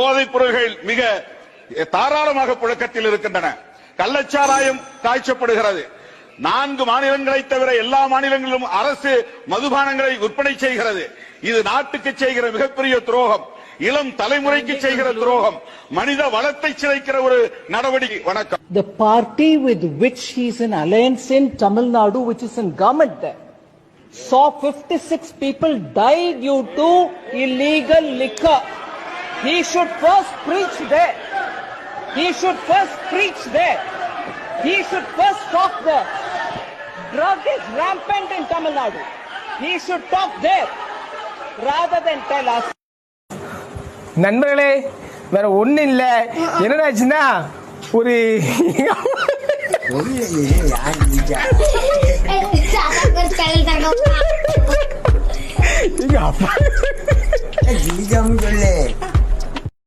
போதைப் பொருள்கள் மிக தாராளமாக புழக்கத்தில் இருக்கின்றன. கள்ளச்சாராயம் காய்ச்சப்படுகிறது. நான்கு மாநிலங்களை தவிர எல்லா மாநிலங்களிலும் அரசு மதுபானங்களை விற்பனை செய்கிறது. இது நாட்டுக்கு செய்கிற மிகப்பெரிய துரோகம். இளம் தலைமுறைக்கு செய்கிற துரோகம். மனித வளத்தை சிதைக்கிற ஒரு நடவடிக்கை. வணக்கம். The party with which he is in alliance in Tamil Nadu, which is in government there, saw 56 people die due to illegal liquor. He should first preach there. He should first preach there. He should first talk there. Drug is rampant in Tamil Nadu. He should talk there rather than tell us. நண்பர்களே வேற ஒண்ணும் இல்ல என்னடாச்சுன்னா ஒரு எங்க அப்பா சொல்லு